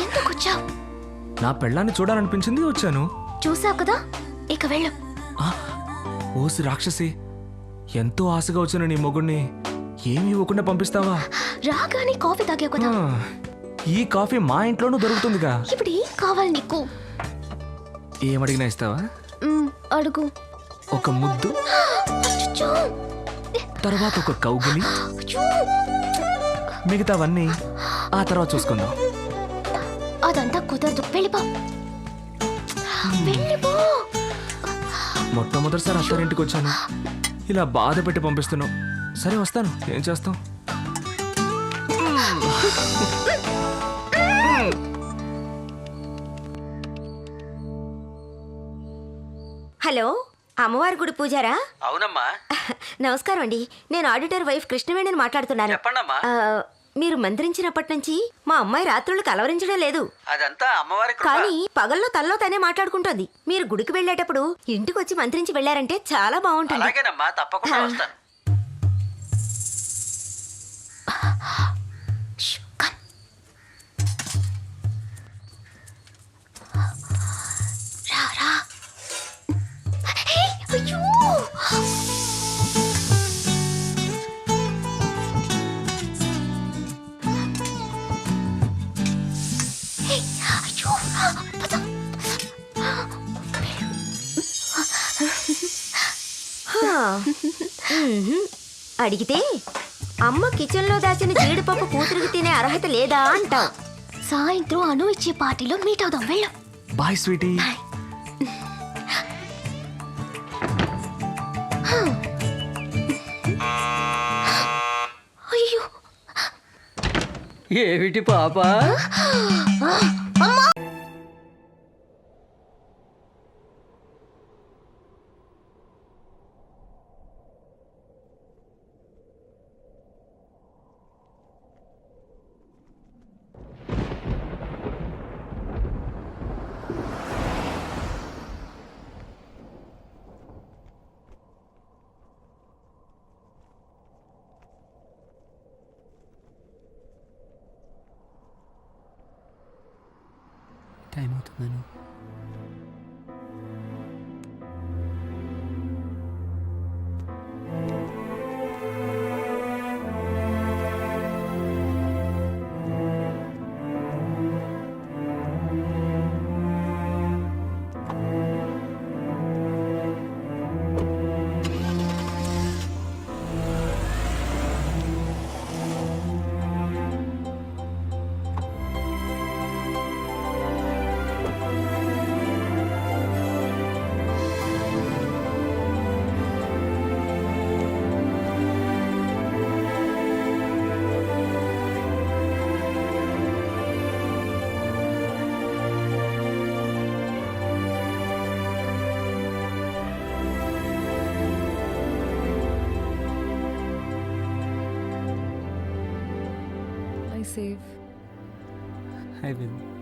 ఎందుకు వచ్చావు నా పెళ్ళాన్ని చూడాలనిపించింది వచ్చాను. చూసావు కదా? ఇక వెళ్ళు. ఆ, ఓసి రాక్షసి ఎంతో ఆశగా వచ్చిన నీ మొగుణ్ణి ఏమి ఇవ్వకుండా పంపిస్తావా? రాగానే కాఫీ తాగావు ఆ, కదా ఈ కాఫీ మా ఇంట్లోనూ దొరుకుతుందిగా. ఇప్పుడు ఏం కావాలి నీకు? ఏమడిగినా ఇస్తావా? మ్, అడుగు. ఒక ముద్దు. అచ్చచ్చో! తర్వాత ఒక కౌగులి. అచ్చో! మిగతావన్నీ ఆ తర్వాత చూసుకుందాం. కుదరదు. వెళ్ళిపో. వెళ్ళిపో. మొట్టమొదటిసారి అత్తారింటికి వచ్చాను. ఇలా బాధ పెట్టి పంపిస్తున్నావు. సరే వస్తాను. ఏం చేస్తాం హలో అమ్మవారి గుడి పూజారా? అవునమ్మా. నమస్కారం అండి. నేను ఆడిటర్ వైఫ్ కృష్ణవేణిని మాట్లాడుతున్నాను. ఆ, మీరు మంత్రించినప్పటి నుంచి మా అమ్మాయి రాత్రులు కలవరించడం లేదు. అదంతా అమ్మవారి కానీ పగల్లో తల్లో తనే మాట్లాడుకుంటోంది. మీరు గుడికి వెళ్ళేటప్పుడు ఇంటికి వచ్చి మంత్రించి వెళ్ళారంటే చాలా బాగుంటుంది. అలాగేనమ్మా తప్పకుండా ఆ. వస్తాను. అడిగితే అమ్మ కిచెన్లో దాచిన జీడిపప్పు కూతురికి తినే అర్హత లేదా అంటాం సాయంత్రం అను ఇచ్చే పార్టీలో మీట్ అవుదాం వెళ్ళు బాయ్ స్వీటీ అయ్యో ఏమిటి పాప టైం safe. I will.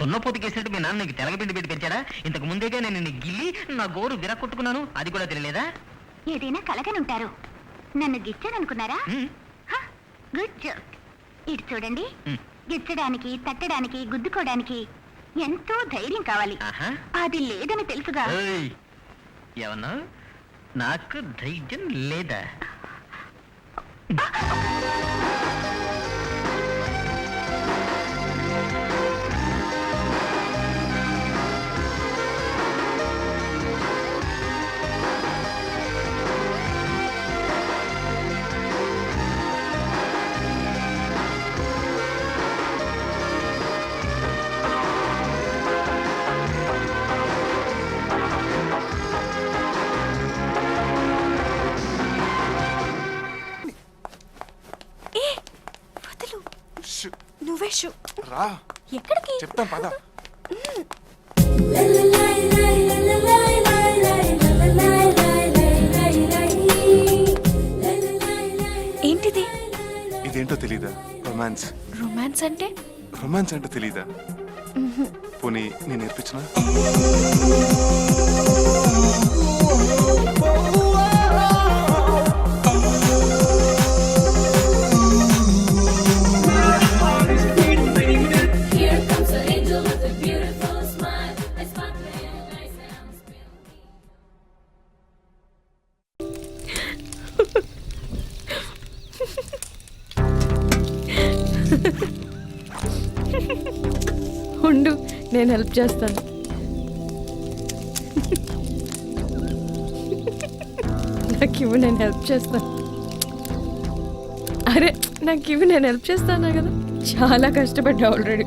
దున్నపోతు కేసినట్టు మీ నాన్న నీకు తెలగపిండి పెట్టి పెంచాడా? ఇంతకు ముందేగా నేను నిన్ను గిల్లి నా గోరు విరక్కొట్టుకున్నాను అది కూడా తెలియలేదా ఏదైనా కలగనుంటారు. నన్ను గిచ్చాడనుకున్నారా. Good joke. ఇటు చూడండి. గిచ్చడానికి తట్టడానికి గుద్దుకోవడానికి ఎంతో ధైర్యం కావాలి. అది లేదని తెలుసుగా. ఏమన్నా? నాకు ధైర్యం లేదా? రా. ఎక్కడికి? చెప్తాను పద. ఏంటిది? ఇదేంటో తెలీదా? రొమాన్స్. రొమాన్స్ అంటే? రొమాన్స్ అంటే తెలీదా? పోనీ నేను నేర్పించిన? నేను హెల్ప్ చేస్తాను. నాకు ఇవ్వు నేను హెల్ప్ చేస్తాను. అరే నాకు ఇవి నేను హెల్ప్ చేస్తానా కదా? చాలా కష్టపడ్డా ఆల్రెడీ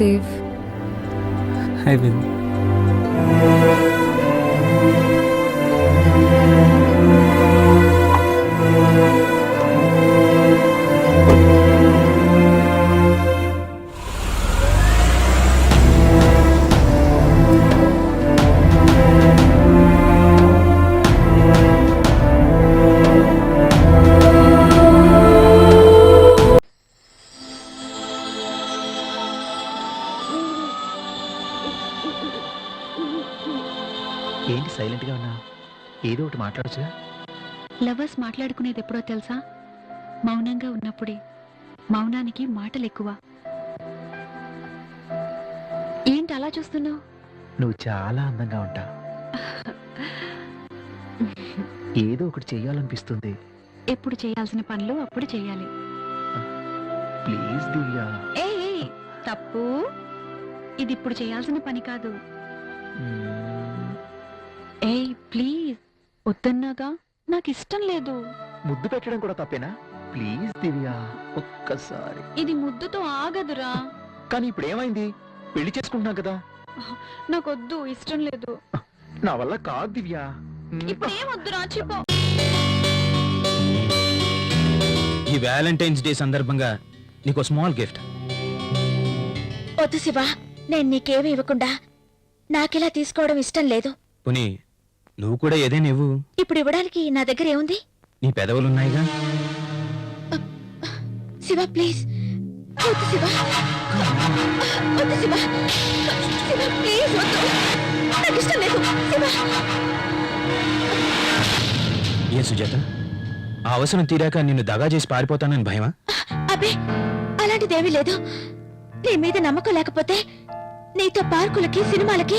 safe. I will. మాట్లాడుకునేది ఎప్పుడో తెలుసా? మౌనంగా ఉన్నప్పుడే. మౌనానికి మాటలు ఎక్కువ ఏంటి అలా చూస్తున్నావు? నువ్వు చాలా అందంగా ఉంటా. ఏదో ఒకటి చెయ్యాలనిపిస్తుంది. ఎప్పుడు చేయాల్సిన పనులు అప్పుడు చేయాలి ప్లీజ్ దివ్య. ఏ తప్పు. ఇది ఇప్పుడు చేయాల్సిన పని కాదు. ఏ ప్లీజ్. వద్దన్నాగా? నాకు ఇష్టం లేదు. ముద్దు పెట్టడం కూడా తప్పేనా? ప్లీజ్ దివ్య ఒక్కసారి. ఇది ముద్దుతో ఆగదురా. కానీ ఇప్పుడు ఏమైంది పెళ్ళి చేసుకుంటున్నాం కదా. నాకొద్దు ఇష్టం లేదు. నా వల్ల కాదు దివ్య. ఇప్పుడు ఏమొద్దురా చెప్పు ఈ వ్యాలంటైన్స్ డే సందర్భంగా నీకు స్మాల్ గిఫ్ట్. వద్దు శివ నేను నీకేమీ ఇవ్వకుండా నాకిలా తీసుకోవడం ఇష్టం లేదు. పుని నువ్వు కూడా ఏదైనా ఇవ్వు. ఇప్పుడు ఇవ్వడానికి నా దగ్గర ఏముంది? నీ పెదవులున్నాయిగా? శివ ప్లీజ్. వద్దు శివ. వద్దు శివ. శివ ప్లీజ్ వద్దు. నాకు ఇష్టం లేదు. శివ. ఏ సుజాత? ఆ అవసరం తీరాక నిన్ను దగా చేసి పారిపోతానని భయమా? అబ్బే అలాంటిదేమీ లేదు. నీ మీద నమ్మకం లేకపోతే నీతో పార్కులకి సినిమాలకి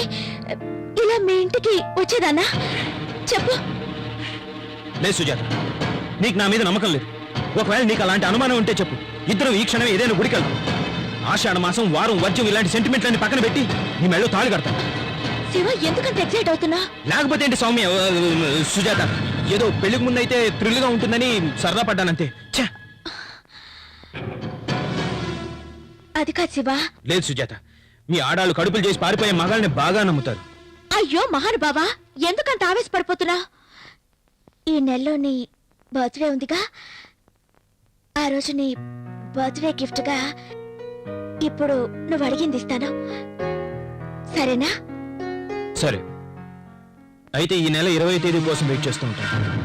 ఇలా మీ ఇంటికి వచ్చేదానా? చెప్పు. లేదు సుజాత నీకు నా మీద నమ్మకం లేదు. ఒకవేళ నీకు అలాంటి అనుమానం ఉంటే చెప్పు. ఇద్దరం ఈ క్షణం ఏదైనా గుడికెళ్తాం ఆషాఢ మాసం వారం వర్జం ఇలాంటి సెంటిమెంట్లన్నీ పక్కన పెట్టి నీ మెళ్ళో తాళి కడతాను శివ ఎందుకంత ఎక్సైట్ అవుతున్నా? లేకపోతే ఏంటి సౌమ్య సుజాత ఏదో పెళ్ళికి ముందైతే థ్రిల్గా ఉంటుందని సరదా పడ్డానంతే. అది కాదు శివ. లేదు సుజాత మీ ఆడాళ్ళు కడుపులు చేసి పారిపోయే మగాళ్ళని బాగా నమ్ముతారు. అయ్యో మహానుభావా ఎందుకంత ఆవేశపడిపోతున్నా? ఈ నెలలో నీ బర్త్డే ఉందిగా. ఆ రోజు నీ బర్త్డే గిఫ్ట్గా ఇప్పుడు నువ్వు అడిగింది ఇస్తాను. సరేనా? సరే. అయితే ఈ నెల ఇరవై తేదీ కోసం వెయిట్ చేస్తుంటాను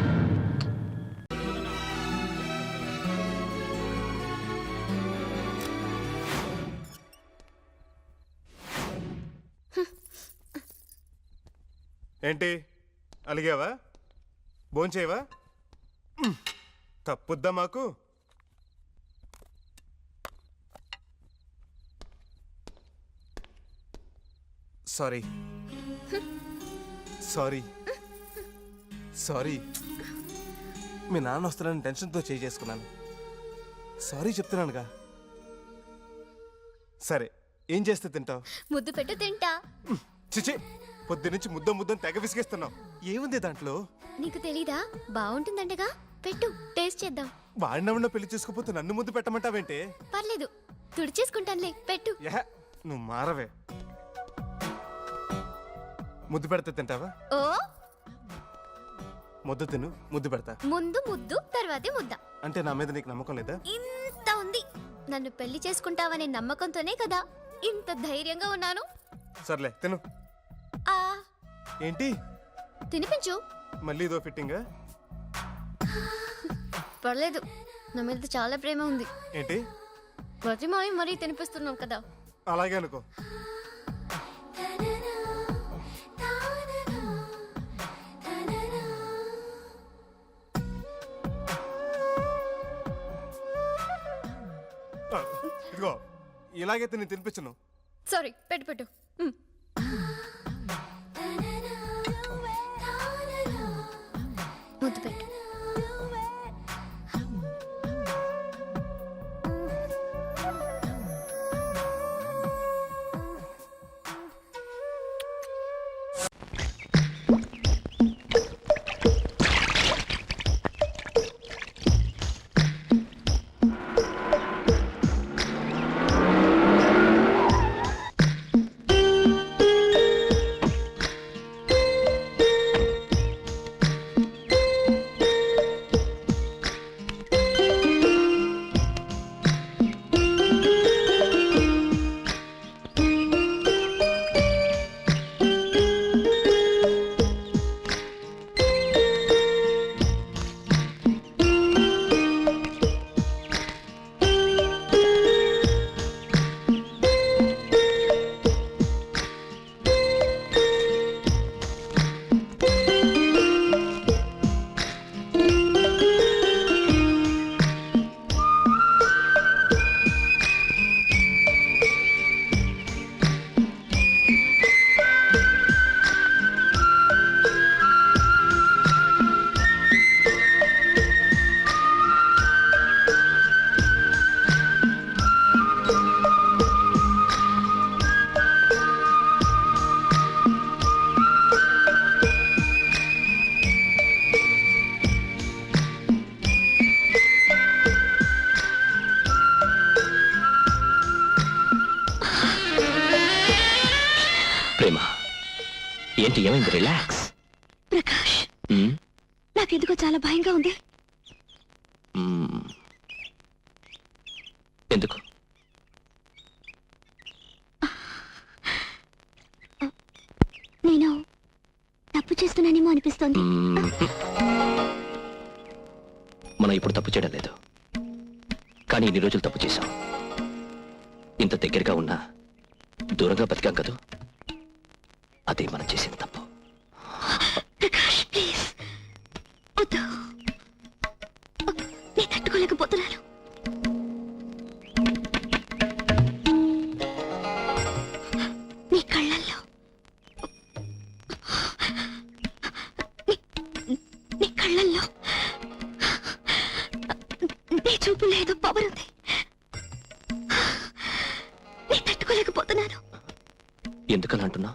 ఏంటి? అలిగావా? భోంచేయవా? తప్పుద్దా మాకు? సారీ. సారీ. సారీ. మీ నాన్న వస్తానని టెన్షన్తో చేయి చేసుకున్నాను సారీ చెప్తున్నానుగా. సరే ఏం చేస్తే తింటావు? ముద్దు పెట్టు తింటా. చిచి పొద్దునుంచి ముద్ద ముద్దని తెగ విసిగేస్తున్నావు. ఏముంది దాంట్లో? నీకు తెలీదా? బాగుంటుందంటగా పెట్టు టేస్ట్ చేద్దాం. వాడినవున్న పెళ్ళి చేసుకోపోతే నన్ను ముద్దు పెట్టమంటావేంటే? పర్లేదు తుడిచేసుకుంటానులే పెట్టు. యహ నువ్వు మారవే. ముద్దు పెడితే తింటావా? ఓ? ముద్దు తిను ముద్దు పెడతా. ముందు ముద్దు తర్వాతే ముద్ద. అంటే నా మీద నీకు నమ్మకం లేదా? ఇంత ఉంది. నన్ను పెళ్ళి చేసుకుంటావనే నమ్మకంతోనే కదా. ఇంత ధైర్యంగా ఉన్నాను. సర్లే తిను. ఆ ఏంటి? తినిపించు. మళ్ళీ ఇదో ఫిట్టింగా? పర్లేదు నా మీద చాలా ప్రేమ ఉంది. ఏంటి? ప్రతిమాయి మరీ తినిపిస్తున్నాం కదా. అలాగే అనుకో. ఇదిగో ఇలాగైతే నేను తినిపించను. సారీ పెట్టు పెట్టు. ఏమైంది రిలాక్స్ ప్రకాష్ నాకెందుకో చాలా భయంగా ఉంది. ఎందుకు? నేను తప్పు చేస్తున్నానేమో అనిపిస్తోంది. మనం ఇప్పుడు తప్పు చేయడం లేదు. కానీ ఇన్ని రోజులు తప్పు చేశాం. ఇంత దగ్గరగా ఉన్నా దూరంగా బతికాం కదూ? అదే మనం చేసింది తప్పు. తట్టుకోలేకపోతున్నాను ఎందుకలా అంటున్నావు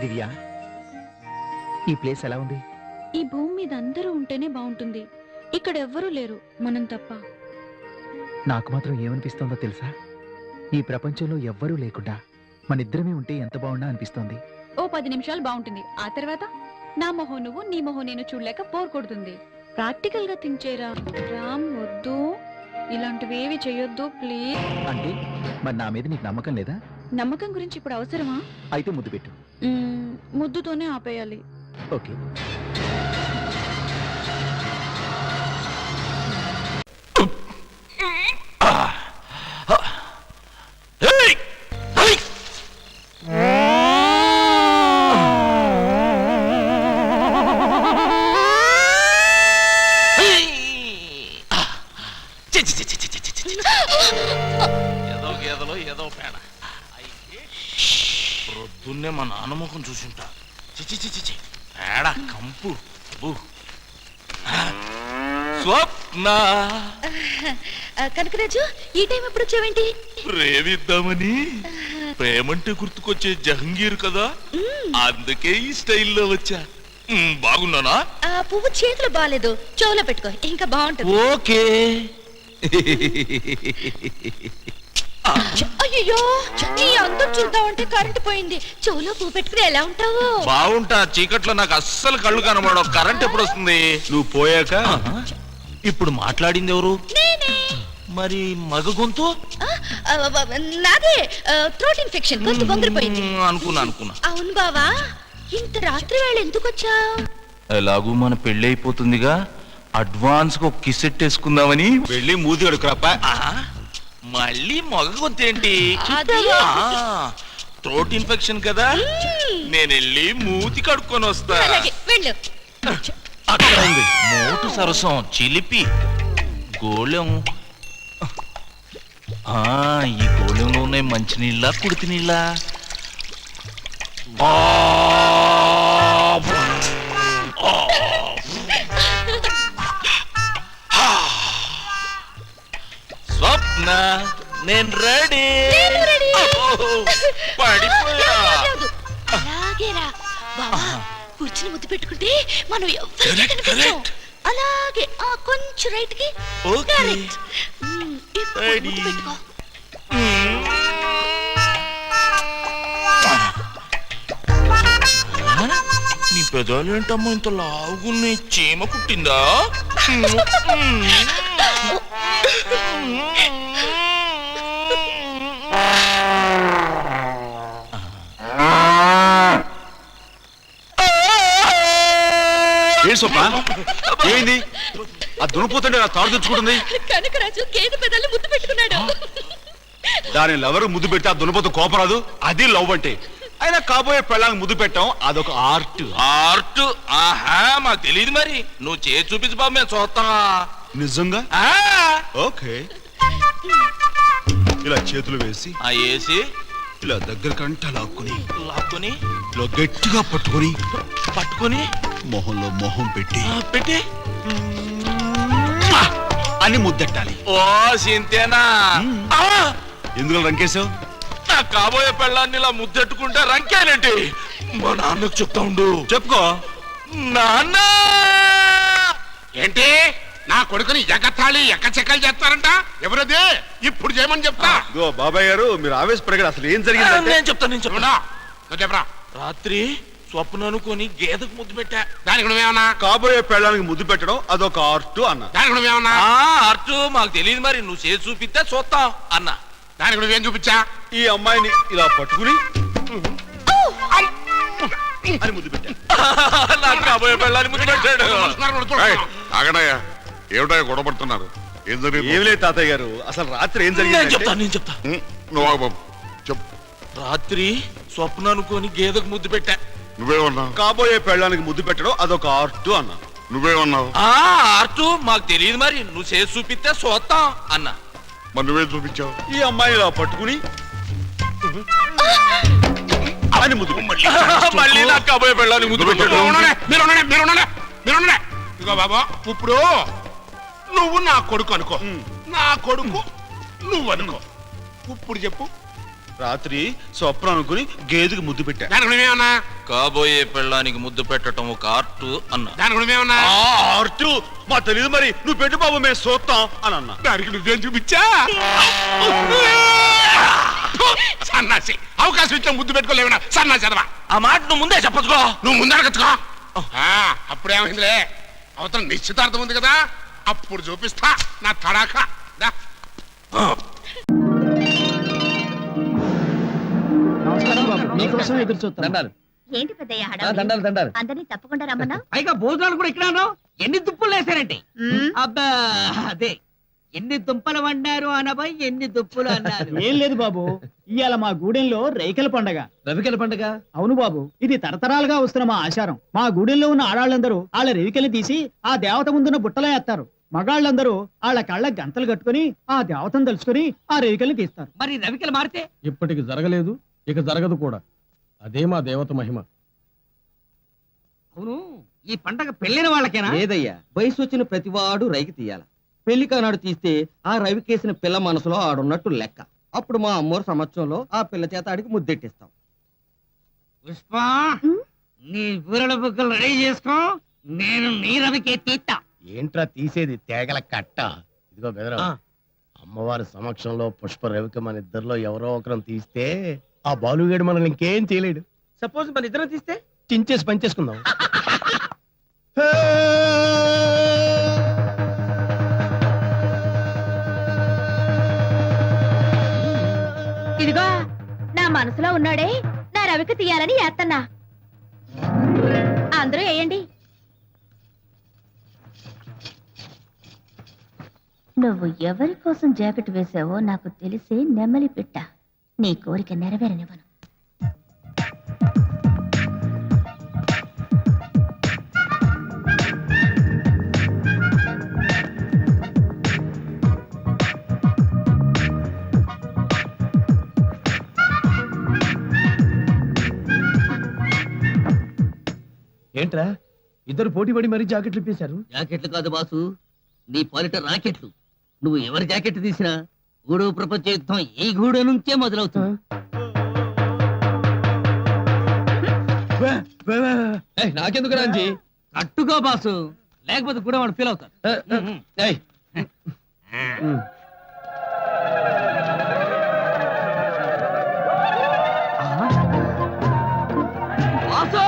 దివ్య ఈ ప్లేస్ ఎలా ఉంది? ఈ భూమి మీద అందరూ ఉంటేనే బాగుంటుంది. ఇక్కడ ఎవ్వరూ లేరు మనం తప్ప. నాకు మాత్రం ఏమనిపిస్తోందో తెలుసా? ఈ ప్రపంచంలో ఎవ్వరూ లేకుండా మనిద్దరమే ఉంటే ఎంత బాగుండా అనిపిస్తోంది. ఓ పది నిమిషాలు బాగుంటుంది. ఆ తర్వాత? నా మొహం నువ్వు నీ మొహం నేను చూడలేక బోర్ కొడుతుంది. ప్రాక్టికల్గా థింక్ చేయరా రామ్ వద్దు. ఇలాంటివి ఏవి చెయ్యొద్దు ప్లీజ్. అంటే మరి నా మీద నీకు నమ్మకం లేదా? నమ్మకం గురించి ఇప్పుడు అవసరమా? అయితే ముద్దు పెట్టు. మ్మ్, ముద్దుతోనే ఆపేయాలి. ఓకే. కనకరాజు ఈ టైం ఎప్పుడు వచ్చావేంటి? ప్రేమిద్దామని. ప్రేమంటే గుర్తుకొచ్చే జహంగీర్ కదా. అందుకే ఈ స్టైల్లో వచ్చా. బాగున్నానా? ఆ పువ్వు చేతిలో బాగాలేదు చెవులో పెట్టుకో ఇంకా బాగుంటుంది. ఓకే. అయ్యో నీ అందం చూద్దామంటే కరెంట్ పోయింది. చెవులో పువ్వు పెట్టుకుని ఎలా ఉంటావు? బాగుంటా చీకట్లో నాకు అస్సలు కళ్ళు కనబడవు. కరెంట్ ఎప్పుడు వస్తుంది? నువ్వు పోయాక ఇప్పుడు మాట్లాడింది ఎవరు? మరి మగ గొంతు? నాదే థ్రోట్ ఇన్ఫెక్షన్ గొంతు బొంగిరిపోయింది. అనుకున్నా అనుకున్నా. అవును బావా ఇంత రాత్రి వేళ ఎందుకు వచ్చావు ఎలాగూ మన పెళ్ళి అయిపోతుందిగా. అడ్వాన్స్గా ఒక కిస్ వేసుకుందామని వెళ్ళి మూతి కడుకురాపా. ఆ, మళ్ళీ మగ గొంతు ఏంటి? థ్రోట్ ఇన్ఫెక్షన్ కదా. నేను వెళ్ళి మూతి కడుక్కొని వస్తా. వెళ్ళు. అక్కడ ఉంది. మోటు సరసం చిలిపి. గోళం ఈ గోళంలో ఉన్నాయి మంచినీళ్ళ కుడితి నీళ్ళ స్వప్న నేను రెడీ. పడిపోయా కూర్చుని ముద్దు పెట్టుకుంటే మనం ఎవరికి. అలాగే ఆ కొంచెం రైట్కి. కరెక్ట్. నీ పెదాలు ఏంటమ్మా ఇంత లావుగున్నాయి చీమ కుట్టిందా? ఏంటి ఆ దునపోతుంటే నా తాడు తెచ్చుకుంటుంది కనకరాజు గేదె పెదాలు ముద్దు పెట్టుకున్నాడు. దాని లవరు ముద్దు పెడితే ఆ దునపోతు కోపరాదు అది లవ్ అంటే. అయినా కాబోయే పెళ్ళానికి ముద్దు పెట్టాం. అదొక ఆర్ట్. ఆర్ట్? ఆహా మాకు తెలియదు మరి. నువ్వు చేసి చూపించు బాబు మేము చూస్తాం. నిజంగా? ఆ, ఓకే. ఇలా చేతులు వేసి ఆ ఏసి ఇలా దగ్గర కంట లాక్కుని లాక్కొని. ఇలా గట్టిగా పట్టుకొని పట్టుకొని. మొహంలో మొహం పెట్టి. ఆ, అని ముద్దెట్టాలి. ఓ సింతేనా? ఆ, ఎందుకు రంకేశావు? నా కాబోయే పెళ్ళాన్ని ఇలా ముద్దెట్టుకుంటే రంకేనేంటి? మా నాన్నకు చెప్తా ఉండు. చెప్పుకో. నాన్న! ఏంటి? నా కొడుకుని ఎగతాళి ఎక్కచెక్కలు చేస్తారంట? ఎవరది? ఇప్పుడు చేయమని చెప్తా. ఇదిగో బాబాయ్ గారు మీరు ఆవేశపడగడు అసలు ఏం జరిగిందంటే నేను చెప్తాను నేను చెప్తా నువ్వు చెప్పరా? రాత్రి స్వప్న అనుకొని గేదెకు ముద్దు పెట్టా. దానికి నువ్వేమన్నా? కాబోయే పెళ్ళానికి ముద్దు పెట్టడం అదొక ఆర్ట్ అన్న. దానికి నువ్వేమన్నా? అర్జు మాకు తెలియదు మరి. నువ్వు చేసి చూపిస్తే చూస్తాం అన్న. దానికి నువ్వేం చూపించా? ఈ అమ్మాయిని ఇలా పట్టుకుని అని ముద్దు పెట్టా. నాకు కాబోయే పెళ్ళాన్ని ముద్దు పెట్టాడు. ఆగడయ్యా. ఏమిటయ్యా గొడవ పడుతున్నారు ఏం జరిగింది? ఏం లేదు తాతయ్య గారు. అసలు రాత్రి ఏం నేను చెప్తా జరిగింది నేను చెప్తా నువ్వు ఆగు బాబు. చెప్పు. రాత్రి స్వప్న అనుకొని గేదెకు ముద్దు పెట్టా. నువ్వేమన్నావు? కాబోయే పెళ్ళానికి ముద్దు పెట్టడం అదొక ఆర్ట్ అన్న. నువ్వేమన్నావు? ఆ ఆర్టు మాకు తెలియదు మరి. నువ్వు చేసి చూపిస్తే చూస్తాం అన్న. మరి నువ్వేం చూపించావు? ఈ అమ్మాయిని ఇలా పట్టుకుని అని ముద్దు పెట్టా. మళ్ళీ నాకు కాబోయే పెళ్ళాన్ని ముద్దు పెట్టాడు మీరు ఉండండి, మీరు ఉండండి మీరు ఉండండి ఇదిగో బాబా ఇప్పుడు నువ్వు నా కొడుకు అనుకో. నా కొడుకు నువ్వు అనుకో ఇప్పుడు చెప్పు. రాత్రి స్వప్న అనుకుని గేదెకి ముద్దు పెట్టా. కాబోయే పెళ్ళానికి ముద్దు పెట్టడం ఒక ఆర్ట్ అన్న. దానికి నువ్వేమన్నా ఆ ఆర్ట్? మా తెలియదు మరి. నువ్వు పెట్టు బాబు మేము చూస్తాం అని అన్నా. దానికి నువ్వేం చూపించా సన్నాసి అవకాశం ఇచ్చా ముద్దు పెట్టుకోలేవునా? సన్నాసి అదవా. ఆ మాట నువ్వు ముందే చెప్పచ్చుకో. నువ్వు ముందరగచ్చుకో అప్పుడేమైందిలే అవతల నిశ్చితార్థం ఉంది కదా? అప్పుడు చూపిస్తా. నా తడాక దా. మీకోసం ఎదురు చూస్తాను ఏంటి పెద్దయ్య దండాలు దండాలు. అందరినీ తప్పకుండా రమ్మన్నా? పైగా భోజనాలు కూడా ఇక్కడ ఎన్ని దుప్పులు వేశారండి అబ్బా అదే. ఎన్ని దుంపలు వండారు అనబై ఎన్ని దుప్పులు అన్నారు. ఏం లేదు బాబు. ఇవాళ మా గూడెంలో రైకల పండగ. రవికల పండగ? అవును బాబు. ఇది తరతరాలుగా వస్తున్న మా ఆచారం. మా గూడెంలో ఉన్న ఆడాళ్ళందరూ వాళ్ళ రేవికలు తీసి ఆ దేవత ముందున బుట్టలో వేస్తారు మగాళ్ళందరూ వాళ్ళ కళ్ళ గంతలు కట్టుకుని ఆ దేవతను తలుచుకుని ఆ రేవికల్ని తీస్తారు. మరి రవికలు మారితే? ఇప్పటికి జరగలేదు. ఇక జరగదు కూడా. అదే మా దేవత మహిమ. అవును ఈ పండగ పెళ్ళైన వాళ్ళకేనా? లేదయ్యా వయసు వచ్చిన ప్రతివాడు రైకి తీయాల. పెళ్ళి కానాడు తీస్తే ఆ రవికేసిన పిల్ల మనసులో ఆడున్నట్టు లెక్క. అప్పుడు మా అమ్మోరు సంవత్సరంలో ఆ పిల్ల చేత ఆడికి ముద్దెట్టిస్తాం. పుష్ప నీ బూరెల బుక్కలు రెడీ చేసుకో నేను నీ రవికే తీస్తా. ఏంట్రా తీసేది తేగల కట్ట? ఇదిగో బెదరా అమ్మవారి సమక్షంలో పుష్ప రవిక మన ఇద్దరిలో ఎవరో ఒకరం తీస్తే ఆ బాలుగాడు మనల్ని ఇంకేం చేయలేడు సపోజ్ మన ఇద్దరం తీస్తే? చించేసి పనిచేసుకుందాం ఇదిగో నా మనసులో ఉన్నాడే నా రవికి తీయాలని ఏత్తన్నా అందరూ వేయండి. నువ్వు ఎవరి కోసం జాకెట్ వేసావో నాకు తెలిసి నెమ్మలి పిట్ట. నీ కోరిక నెరవేరనివ్వను. ఏంట్రా? ఇద్దరు పోటీ పడి మరీ జాకెట్లు ఇప్పేశారు? జాకెట్లు కాదు బాసు నీ పాలిట రాకెట్లు. నువ్వు ఎవరి జాకెట్ తీసినా గూడు ప్రపంచ యుద్ధం ఈ గూడు నుంచే మొదలవుతుంది. నాకెందుకు రాంజీ? కట్టుకో బాసు. లేకపోతే కూడా వాడు ఫీల్ అవుతాడు. బాసు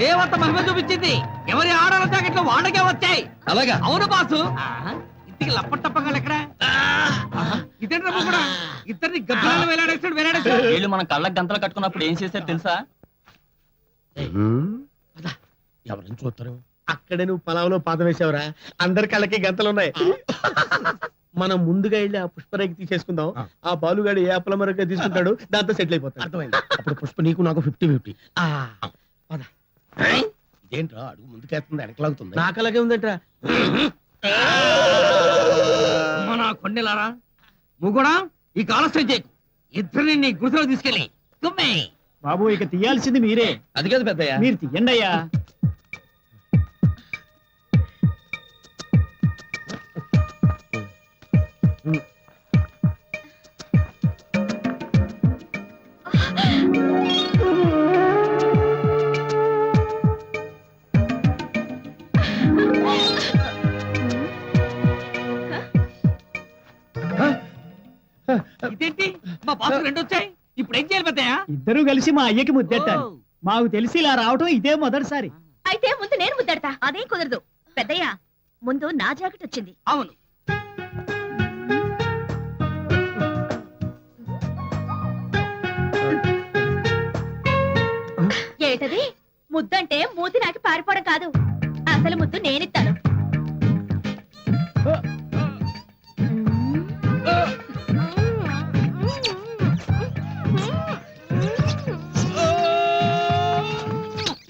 దేవత మహిమ చూపించింది. ఎవరి ఆడాల జాకెట్లు వాళ్ళకే వచ్చాయి. అలాగా? అవును బాసు. ఇంటికి లప్పటప్పగా ఎక్కడ? ఇదేంట్రా కూడా? ఇద్దరిని గబ్బిలాలు వేలాడేస్తాడు వేలాడేస్తాడు వీళ్ళు మనం కళ్ళకి గంతలు కట్టుకున్నప్పుడు ఏం చేశారు తెలుసా? ఎవరిని చూస్తారు? అక్కడే నువ్వు పొలంలో పాదం వేసావురా. అందరి కళ్ళకి గంతలు ఉన్నాయి. మనం ముందుగా వెళ్ళి ఆ పుష్పరేఖ తీసేసుకుందాం. ఆ. బాలుగాడు ఏ అప్పల మరొక తీసుకుంటాడు దాంతో సెటిల్ అయిపోతాడు. అర్థమైంది. అప్పుడు పుష్ప నీకు నాకు ఫిఫ్టీ ఫిఫ్టీ. ఇదేంట్రా? అడుగు ముందుకేస్తుంది వెనకలాగుతుంది. నాకు అలాగే ఉందంట్రా. మన కొండెలారా? ముగుడా ఈ కాలస్యం చేయకు ఇద్దరిని నీ గుడిసెలో తీసుకెళ్ళి బాబు ఇక తీయాల్సింది మీరే. అది కాదు పెద్దయ్య. మీరు తీయండి అయ్యా రెండు వచ్చాయి. ఇప్పుడు ఏం చేయాలి పెద్దయ్య? ఇద్దరూ కలిసి మా అయ్యకి ముద్దెట్టారు. మాకు తెలిసి ఇలా రావటం ఇదే మొదటిసారి. అయితే ముందు నేను ముద్దెడతా. అదేం కుదరదు. పెద్దయ్య ముందు నా జాకెట్ వచ్చింది. అవును. ఏటది? ముద్దంటే మూతి నాకి పారిపోవడం కాదు. అసలు ముద్దు నేనిస్తాను.